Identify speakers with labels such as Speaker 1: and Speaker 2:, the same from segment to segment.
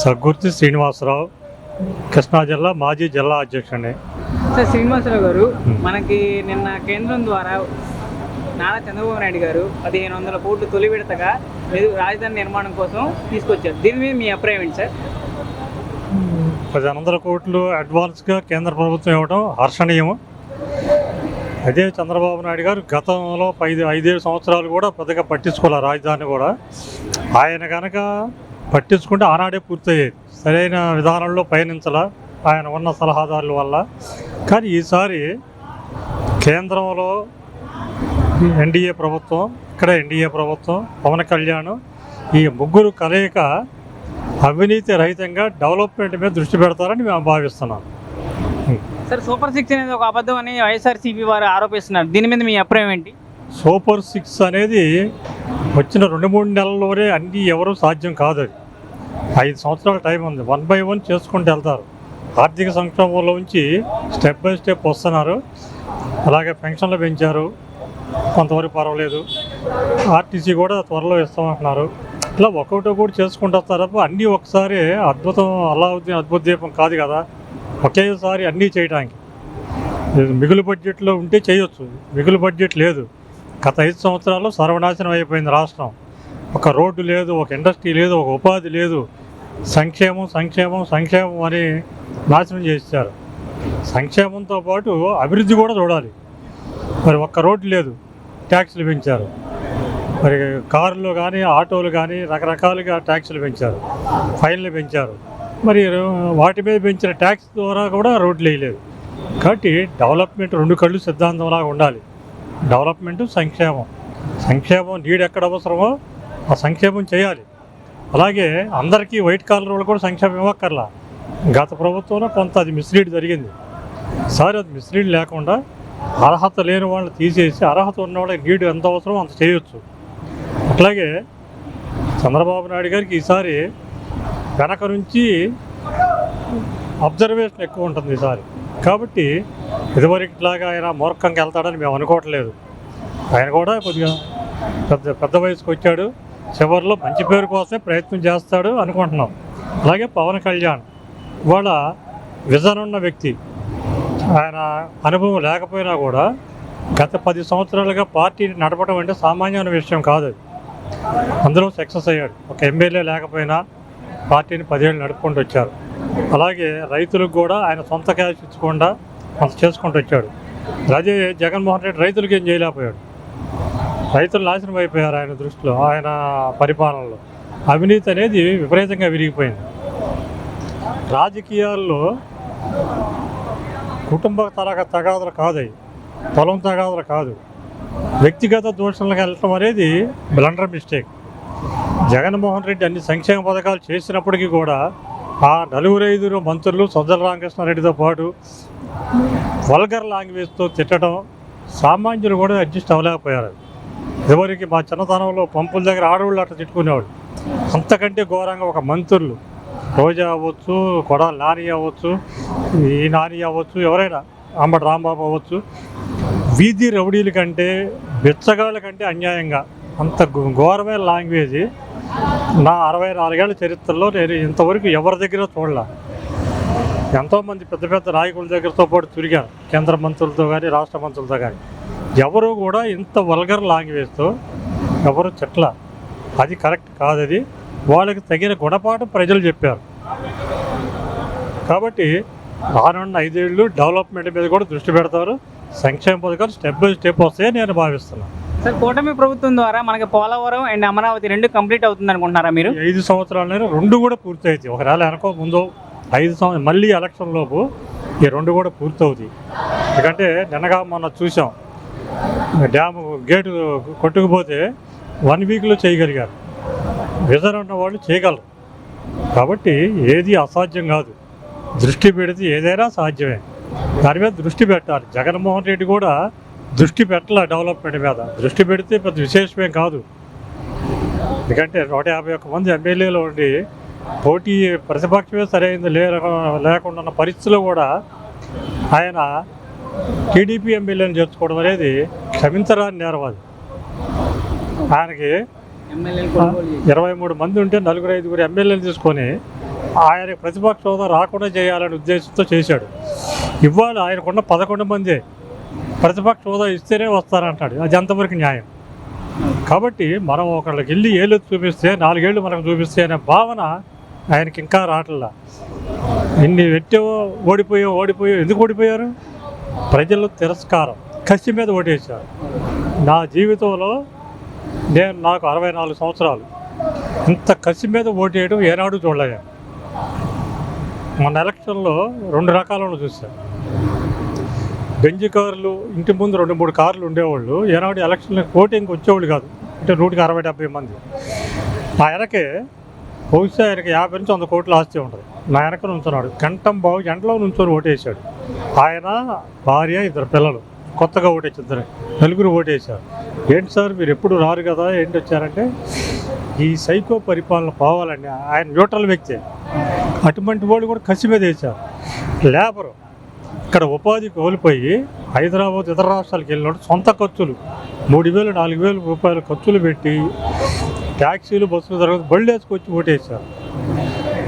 Speaker 1: సగ్గుర్తి శ్రీనివాసరావు కృష్ణా జిల్లా మాజీ జిల్లా అధ్యక్షుడిని.
Speaker 2: సార్ శ్రీనివాసరావు గారు మనకి నిన్న కేంద్రం ద్వారా నారా చంద్రబాబు నాయుడు గారు పదిహేను వందల కోట్లు తొలి విడతగా రాజధాని నిర్మాణం కోసం తీసుకొచ్చారు. దీని మీద మీ అభిప్రాయం ఏంటి సార్?
Speaker 1: పదిహేను వందల కోట్లు అడ్వాన్స్గా కేంద్ర ప్రభుత్వం ఇవ్వడం హర్షణీయం అదే చంద్రబాబు నాయుడు గారు గతంలో ఐదు ఐదేడు సంవత్సరాలు కూడా పెద్దగా పట్టించుకోవాలి రాజధాని కూడా. ఆయన కనుక పట్టించుకుంటే ఆనాడే పూర్తయ్యేది. సరైన విధానంలో పయనించాల ఆయన ఉన్న సలహాదారుల వల్ల. కానీ ఈసారి కేంద్రంలో ఎన్డీఏ ప్రభుత్వం ఇక్కడ ఎన్డీఏ ప్రభుత్వం పవన్ కళ్యాణ్ ఈ ముగ్గురు కలయిక అవినీతి రహితంగా డెవలప్మెంట్ మీద దృష్టి పెడతారని మేము భావిస్తున్నాం.
Speaker 2: సార్ సూపర్ సిక్స్ అనేది ఒక అబద్ధం అని వైఎస్ఆర్సీపీ వారు ఆరోపిస్తున్నారు. దీని మీద మీ అభిప్రాయం ఏంటి?
Speaker 1: సూపర్ సిక్స్ అనేది వచ్చిన రెండు మూడు నెలల్లోనే అన్నీ ఎవరు సాధ్యం కాదు అది ఐదు సంవత్సరాల టైం ఉంది. వన్ బై వన్ చేసుకుంటూ వెళ్తారు. ఆర్థిక సంక్షోభంలో ఉంచి స్టెప్ బై స్టెప్ వస్తున్నారు. అలాగే పెన్షన్లు పెంచారు. కొంతవరకు పర్వాలేదు. ఆర్టీసీ కూడా త్వరలో ఇస్తామంటున్నారు. ఇట్లా ఒక్కొక్కటి కూడా చేసుకుంటూ వస్తారు తప్ప అన్నీ ఒకసారి అద్భుతం అలావుద్దీన్ అద్భుత దీపం కాదు కదా. ఒకేసారి అన్నీ చేయడానికి మిగులు బడ్జెట్లో ఉంటే చేయొచ్చు. మిగులు బడ్జెట్ లేదు. గత ఐదు సంవత్సరాల్లో సర్వనాశనం అయిపోయింది రాష్ట్రం. ఒక రోడ్డు లేదు ఒక ఇండస్ట్రీ లేదు ఒక ఉపాధి లేదు. సంక్షేమం సంక్షేమం సంక్షేమం అని నాశనం చేశారు. సంక్షేమంతో పాటు అభివృద్ధి కూడా చూడాలి. మరి ఒక్క రోడ్డు లేదు ట్యాక్సులు పెంచారు. మరి కార్లు కానీ ఆటోలు కానీ రకరకాలుగా ట్యాక్సులు పెంచారు ఫైన్లు పెంచారు. మరి వాటి మీద పెంచిన ట్యాక్స్ ద్వారా కూడా రోడ్లు వేయలేదు. కాబట్టి డెవలప్మెంట్ రెండు కళ్ళు సిద్ధాంతంలాగా ఉండాలి. డెవలప్మెంట్ సంక్షేమం. సంక్షేమం నీడు ఎక్కడ అవసరమో ఆ సంక్షేమం చేయాలి. అలాగే అందరికీ వైట్ కాలర్ వాళ్ళు కూడా సంక్షేమం ఇవ్వక్కర్లా. గత ప్రభుత్వంలో కొంత అది మిస్లీడ్ జరిగింది. సార్ అది మిస్లీడ్ లేకుండా అర్హత లేని వాళ్ళని తీసేసి అర్హత ఉన్న వాళ్ళకి నీడు ఎంత అవసరమో అంత చేయొచ్చు. అట్లాగే చంద్రబాబు నాయుడు గారికి ఈసారి వెనక నుంచి అబ్జర్వేషన్ ఎక్కువ ఉంటుంది ఈసారి. కాబట్టి ఇదివరకులాగా ఆయన మూర్ఖంగా వెళ్తాడని మేము అనుకోవట్లేదు. ఆయన కూడా కొద్దిగా పెద్ద పెద్ద వయసుకు వచ్చాడు చివరిలో మంచి పేరు కోసమే ప్రయత్నం చేస్తాడు అనుకుంటున్నాం. అలాగే పవన్ కళ్యాణ్. ఇవాళ విజన్ ఉన్న వ్యక్తి. ఆయన అనుభవం లేకపోయినా కూడా గత పది సంవత్సరాలుగా పార్టీని నడపడం అంటే సామాన్యమైన విషయం కాదు అందరూ సక్సెస్ అయ్యాడు. ఒక ఎమ్మెల్యే లేకపోయినా పార్టీని పదేళ్ళు నడుపుకుంటూ వచ్చారు. అలాగే రైతులకు కూడా ఆయన సొంత క్యాష్ ఇచ్చకుండా కొంత చేసుకుంటూ వచ్చాడు. అదే జగన్మోహన్ రెడ్డి రైతులకి ఏం చేయలేకపోయాడు. రైతులు నాశనం అయిపోయారు ఆయన దృష్టిలో ఆయన పరిపాలనలో. అవినీతి అనేది విపరీతంగా విరిగిపోయింది. రాజకీయాల్లో కుటుంబ తరగ తగాదులు కాదు పొలం తగాదులు కాదు. వ్యక్తిగత దోషణలకు వెళ్ళటం అనేది బ్లండర్ మిస్టేక్ జగన్మోహన్ రెడ్డి అన్ని సంక్షేమ పథకాలు చేసినప్పటికీ కూడా ఆ నలుగురు ఐదుగురు మంత్రులు సజ్జల రామకృష్ణారెడ్డితో పాటు వల్గర్ లాంగ్వేజ్తో తిట్టడం సామాన్యులు కూడా అడ్జస్ట్ అవ్వలేకపోయారు. ఎవరికి మా చిన్నతనంలో పంపుల దగ్గర ఆడవాళ్ళు అట్లా తిట్టుకునేవాడు అంతకంటే ఘోరంగా ఒక మంత్రులు రోజా అవ్వచ్చు కొడ నాని అవ్వచ్చు ఈ నాని అవ్వచ్చు ఎవరైనా అంబటి రాంబాబు అవ్వచ్చు వీధి రౌడీల కంటే బిచ్చగాళ్ళ కంటే అన్యాయంగా అంత ఘోరమైన లాంగ్వేజ్ నా అరవై నాలుగేళ్ళ చరిత్రలో నేను ఇంతవరకు ఎవరి దగ్గర చూడలే. ఎంతోమంది పెద్ద పెద్ద నాయకుల దగ్గరతో పాటు తిరిగాను కేంద్ర మంత్రులతో కానీ రాష్ట్ర మంత్రులతో కానీ ఎవరు కూడా ఇంత వల్గర్ లాంగ్వేజ్తో ఎవరు చెట్ల. అది కరెక్ట్ కాదు అది వాళ్ళకి తగిన గుణపాఠం ప్రజలు చెప్పారు. కాబట్టి రానున్న ఐదేళ్ళు డెవలప్మెంట్ మీద కూడా దృష్టి పెడతారు. సంక్షేమ పథకాలు స్టెప్ బై స్టెప్ వస్తాయని నేను భావిస్తున్నాను.
Speaker 2: సార్ కూటమి ప్రభుత్వం ద్వారా మనకి పోలవరం అండ్ అమరావతి రెండు కంప్లీట్ అవుతుంది అనుకుంటున్నారా మీరు?
Speaker 1: ఐదు సంవత్సరాలైనా రెండు కూడా పూర్తి అవుతాయి ఒకవేళ వెనకో ముందో ఐదు సంవత్సరం మళ్ళీ ఎలక్షన్ లోపు ఈ రెండు కూడా పూర్తవుతాయి. ఎందుకంటే నిన్నగా మొన్న చూసాం. డ్యామ్ గేటు కొట్టుకుపోతే వన్ వీక్లో చేయగలిగారు. విజన్ ఉన్న వాళ్ళు చేయగలరు. కాబట్టి ఏది అసాధ్యం కాదు. దృష్టి పెడితే ఏదైనా సాధ్యమే. దాని మీద దృష్టి పెట్టాలి. జగన్మోహన్ రెడ్డి కూడా దృష్టి పెట్టాల డెవలప్మెంట్ మీద. దృష్టి పెడితే పెద్ద విశేషమే కాదు. ఎందుకంటే నూట యాభై ఒక్క మంది ఎమ్మెల్యేలు ఉండి పోటీ ప్రతిపక్షమే సరైనది లే లేకుండా ఉన్న పరిస్థితుల్లో కూడా ఆయన టీడీపీ ఎమ్మెల్యేని చేర్చుకోవడం అనేది క్షమించరాని నేరం అది ఆయనకి ఇరవై మూడు మంది ఉంటే నలుగురు ఐదుగురు ఎమ్మెల్యేలు తీసుకొని ఆయన ప్రతిపక్ష హోదా రాకుండా చేయాలనే ఉద్దేశంతో చేశాడు. ఇవాళ ఆయనకున్న పదకొండు మంది ప్రతిపక్ష హోదా ఇస్తేనే వస్తారంటాడు. అది ఎంతవరకు న్యాయం? కాబట్టి మనం ఒకళ్ళకి వెళ్ళి ఏళ్ళు చూపిస్తే నాలుగేళ్ళు మనకు చూపిస్తే అనే భావన ఆయనకి ఇంకా రావట్లా. ఇన్ని పెట్టావో ఓడిపోయావు ఓడిపోయో ఎందుకు ఓడిపోయారు? ప్రజలు తిరస్కారం కసి మీద ఓటేశారు. నా జీవితంలో నేను నాకు అరవై నాలుగు సంవత్సరాలు. ఇంత కసి మీద ఓటేయడం ఏనాడు చూడలేదు మన ఎలక్షన్లో రెండు రకాలను చూశాను. బెంజ్ కార్లు ఇంటి ముందు రెండు మూడు కార్లు ఉండేవాళ్ళు. ఏనాడు ఎలక్షన్లో ఓటింగ్కి వచ్చేవాళ్ళు కాదు. అంటే నూటికి అరవై డెబ్బై మంది. ఆ వెనకే బహుశా ఆయనకి యాభై నుంచి వంద కోట్లు ఆస్తి ఉంటుంది. నా వెనక నుంచున్నాడు. కంఠం బాబు ఎండలో నుంచొని ఓటేశాడు. ఆయన భార్య ఇద్దరు పిల్లలు. కొత్తగా ఓటేసిద్దరు నలుగురు ఓటేశారు. ఏంటి సార్ మీరు ఎప్పుడు రారు కదా ఏంటి వచ్చారంటే ఈ సైకో పరిపాలన పోవాలండి ఆయన న్యూట్రల్ వ్యక్తి. అటువంటి వాళ్ళు కూడా కసి మీద వేశారు. లేబరు. ఇక్కడ ఉపాధి కోల్పోయి హైదరాబాద్ ఇతర రాష్ట్రాలకు వెళ్ళినప్పుడు సొంత ఖర్చులు. మూడు వేలు నాలుగు వేలు రూపాయలు ఖర్చులు పెట్టి ట్యాక్సీలు బస్సులు తర్వాత బళ్ళు వేసుకొచ్చి ఓటేశారు.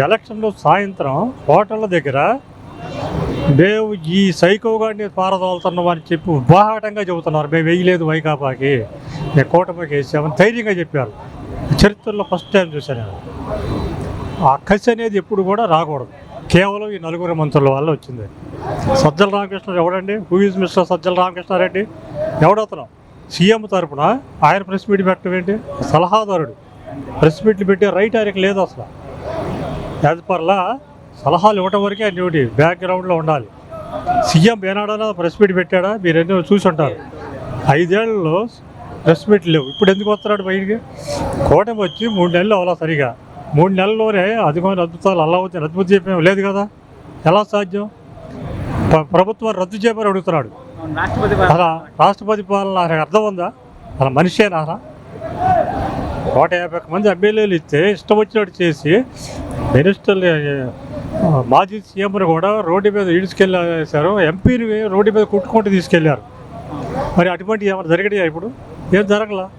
Speaker 1: ఎలక్షన్లో సాయంత్రం హోటళ్ళ దగ్గర మేము ఈ సైకో గాడిని పారదోలుతున్నాం చెప్పి బాహాటంగా చెబుతున్నారు. మేము వేయలేదు వైకాపాకి. మేము కూటమికి వేసామని ధైర్యంగా చెప్పారు. చరిత్రలో ఫస్ట్ టైం చూశాను ఆ కసి అనేది ఎప్పుడు కూడా రాకూడదు. కేవలం ఈ నలుగురు మంత్రుల వల్ల వచ్చింది. సజ్జల రామకృష్ణ ఎవడండి? Who is mister Sajjala Ramakrishna Reddy ఎవడతను CM తరపున ఆయన ప్రెస్ మీట్ పెట్టడం ఏంటి? సలహాదారుడు. ప్రెస్ మీట్లు పెట్టే రైట్ ఆయనకి లేదు అసలు. యాజ్ పర్లా సలహాలు ఇవ్వటం వరకే ఆయన డ్యూటీ బ్యాక్గ్రౌండ్లో ఉండాలి. సీఎం ఏనాడైనా ప్రెస్ మీట్ పెట్టాడా? మీరు ఎన్నో చూసి ఉంటారు. ఐదేళ్ళలో ప్రెస్ మీట్ లేవు. ఇప్పుడు ఎందుకు వస్తున్నాడు బయటికి? కూటమి వచ్చి మూడు నెలలు అవ్వాలా సరిగా? మూడు నెలల్లోనే అధికమైన అద్భుతాలు అలా వచ్చి రద్దు చేయడం లేదు కదా? ఎలా సాధ్యం? ప్రభుత్వం రద్దు చేయమని అడుగుతున్నాడు. అలా రాష్ట్రపతి పాలన ఆయనకు అర్థం ఉందా? అలా మనిషేనా నూట యాభై మంది ఎమ్మెల్యేలు ఇస్తే ఇష్టం వచ్చినట్టు చేసి మినిస్టర్లు మాజీ సీఎంను కూడా రోడ్డు మీద ఈడ్చుకెళ్ళేశారు. ఎంపీని రోడ్డు మీద కుట్టుకుంటూ తీసుకెళ్ళారు. మరి అటువంటి ఏమైనా జరిగడా ఇప్పుడు? ఏం జరగలా?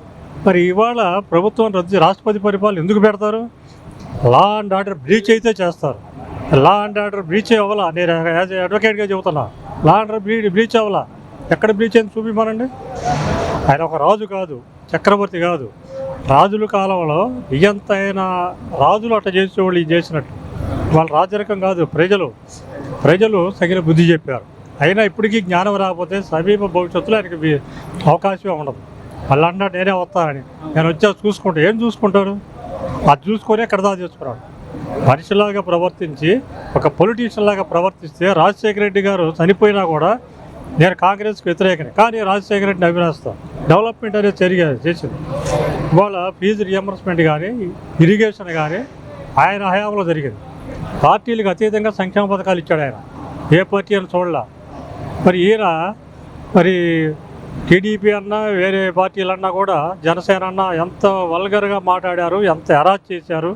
Speaker 1: మరి ఇవాళ ప్రభుత్వం రద్దు రాష్ట్రపతి పరిపాలన ఎందుకు పెడతారు? లా అండ్ ఆర్డర్ బ్రీచ్ అయితే చేస్తారు. లా అండ్ ఆర్డర్ బ్రీచ్ అవ్వాలా? నేను యాజ్ అడ్వకేట్గా చెబుతున్నా. లా అండ్ ఆర్డర్ బ్రీ బ్రీచ్ అవ్వాలా? ఎక్కడ బ్రీచ్ అయింది చూపిమానండి ఆయన ఒక రాజు కాదు చక్రవర్తి కాదు. రాజుల కాలంలో నియంతైన రాజులు అట్ట చేసేవాళ్ళు వాళ్ళు చేసినట్టు. వాళ్ళ రాజరికం కాదు ప్రజలు. ప్రజలు తగిన బుద్ధి చెప్పారు. అయినా ఇప్పటికీ జ్ఞానం రాకపోతే సమీప భవిష్యత్తులో ఆయనకి అవకాశమే ఉండదు. మళ్ళీ అన్నాడు నేనే వస్తానని. నేను వచ్చా చూసుకుంటా. ఏం చూసుకుంటాను అది చూసుకొని ఎక్కడ దా చేసుకున్నాడు? మనిషిలాగా ప్రవర్తించి ఒక పొలిటీషియన్ లాగా ప్రవర్తిస్తే రాజశేఖర రెడ్డి గారు చనిపోయినా కూడా నేను కాంగ్రెస్కి వ్యతిరేకనే. కానీ రాజశేఖర రెడ్డిని అభినందిస్తాను డెవలప్మెంట్ అనేది జరిగే చేసింది. ఇవాళ ఫీజు రియంబర్స్మెంట్ కానీ ఇరిగేషన్ కానీ ఆయన హయాంలో జరిగింది. పార్టీలకు అతీతంగా సంక్షేమ పథకాలు ఇచ్చాడు ఆయన. ఏ పార్టీ అని చూడలా. మరి ఈయన మరి టీడీపీ అన్నా వేరే పార్టీలు అన్నా కూడా జనసేన అన్నా ఎంత వల్గర్గా మాట్లాడారు ఎంత ఎరాజ్ చేశారు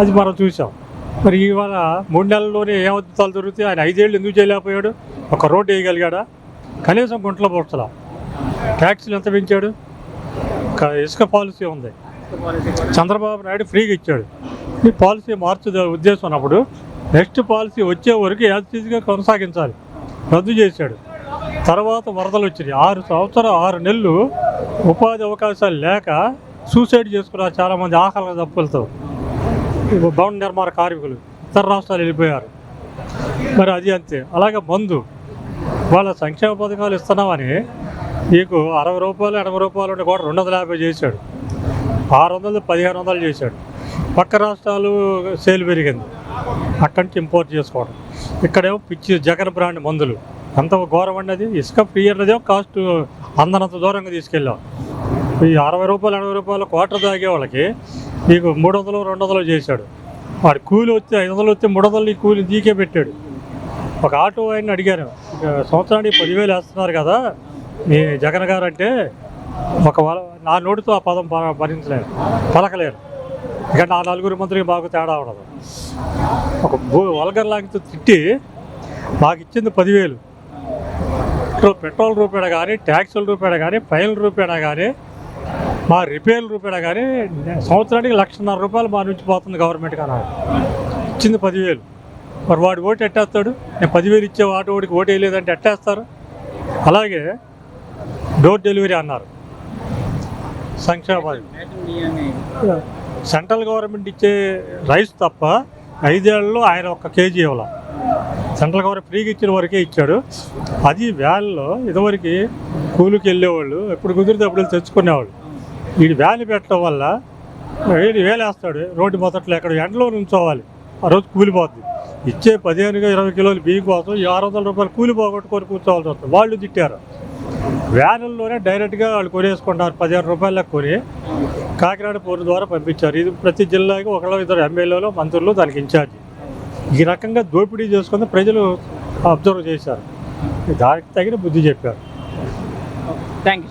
Speaker 1: అది మనం చూసాం మరి ఇవాళ మూడు నెలల్లోనే ఏ అద్భుతాలు దొరికితే ఆయన ఐదేళ్ళు ఎందుకు చేయలేకపోయాడు? ఒక రోడ్డు వేయగలిగాడా? కనీసం గుంటలో పోర్చలా. ట్యాక్సీలు ఎంత పెంచాడు? ఇసుక పాలసీ ఉంది. చంద్రబాబు నాయుడు ఫ్రీగా ఇచ్చాడు. ఈ పాలసీ మార్చు ఉద్దేశం ఉన్నప్పుడు నెక్స్ట్ పాలసీ వచ్చే వరకు యాజ్గా కొనసాగించాలి. రద్దు చేశాడు. తర్వాత వరదలు వచ్చినాయి. ఆరు సంవత్సరం ఆరు నెలలు ఉపాధి అవకాశాలు లేక సూసైడ్ చేసుకున్నారు చాలామంది ఆకలి దప్పులతో భవన నిర్మాణ కార్మికులు ఇతర రాష్ట్రాలు వెళ్ళిపోయారు. మరి అది అంతే. అలాగే మందు. వాళ్ళ సంక్షేమ పథకాలు ఇస్తున్నామని నీకు అరవై రూపాయలు ఎనభై రూపాయలు ఉంటే కూడా రెండు వందల యాభై చేశాడు. ఆరు వందలు పదిహేను వందలు చేశాడు. పక్క రాష్ట్రాలు సేల్ పెరిగింది. అక్కడి నుంచి ఇంపోర్ట్ చేసుకోవడం. ఇక్కడేమో పిచ్చి జగన్ బ్రాండ్ మందులు. అంత ఘోరం అన్నది ఇసుక ఫ్రీ అన్నదేమో కాస్ట్ అందనంత దూరంగా తీసుకెళ్ళాం. ఈ అరవై రూపాయలు ఎనభై రూపాయలు క్వార్టర్ తాగే వాళ్ళకి నీకు మూడు వందలు రెండు వందలు చేశాడు. వాడి కూలి వచ్చి ఐదు వందలు వచ్చి మూడు వందలు కూలి దీకే పెట్టాడు. ఒక ఆటో ఆయన అడిగాను. సంవత్సరానికి పదివేలు వేస్తున్నారు కదా మీ జగన్ గారు అంటే ఒక వల- నా నోటితో ఆ పదం భరించలేరు. పలకలేరు. ఇక నా నలుగురు మంత్రికి మాకు తేడా ఉండదు. ఒక భూ వల్గర్ లాగితో తిట్టి మాకు ఇచ్చింది పదివేలు. పెట్రోల్ పెట్రోల్ రూపేణ కానీ ట్యాక్సుల రూపేణ కానీ ఫైన్ రూపాయన కానీ మా రిపేర్ల రూపాయలు కానీ సంవత్సరానికి లక్షన్నర రూపాయలు మా నుంచి పోతుంది గవర్నమెంట్ కానీ ఇచ్చింది పదివేలు. మరి వాడు ఓటు ఎట్టేస్తాడు? నేను పదివేలు ఇచ్చే వాటి ఓడికి ఓటు వేయలేదంటే ఎట్టేస్తారు? అలాగే డోర్ డెలివరీ అన్నారు. సంక్షేమ సెంట్రల్ గవర్నమెంట్ ఇచ్చే రైస్ తప్ప ఐదేళ్ళలో ఆయన ఒక కేజీ ఇవ్వాలి. సెంట్రల్ గవర్నమెంట్ ఫ్రీగా ఇచ్చిన వరకే ఇచ్చాడు. అది వ్యాన్లో ఇదివరకు కూలికి వెళ్ళేవాళ్ళు ఎప్పుడు కుదిరితే అప్పుడు వెళ్ళి తెచ్చుకునేవాళ్ళు. వీడు వ్యాన్ పెట్టడం వల్ల వేలు వేలేస్తాడు రోడ్డు మొదట్లో ఎక్కడ ఎండలో నుంచోవాలి ఆ రోజు కూలిపోద్ది. ఇచ్చే పదిహేనుగా ఇరవై కిలోలు బియ్యం కోసం ఈ ఆరు వందల రూపాయలు కూలి పోగొట్టుకొని కూర్చోవాల్సి వస్తుంది. వాళ్ళు తిట్టారు. వ్యానుల్లోనే డైరెక్ట్గా వాళ్ళు కొనేసుకుంటారు. పదిహేను రూపాయలకు కొని కాకినాడ పోర్టు ద్వారా పంపించారు. ఇది ప్రతి జిల్లాకి ఒకళ్ళో ఇద్దరు ఎమ్మెల్యేలు మంత్రులు దానికి ఇన్ఛార్జి. ఈ రకంగా దోపిడీ చేసుకుని ప్రజలు అబ్జర్వ్ చేశారు. దానికి తగిన బుద్ధి చెప్పారు.
Speaker 2: Thank you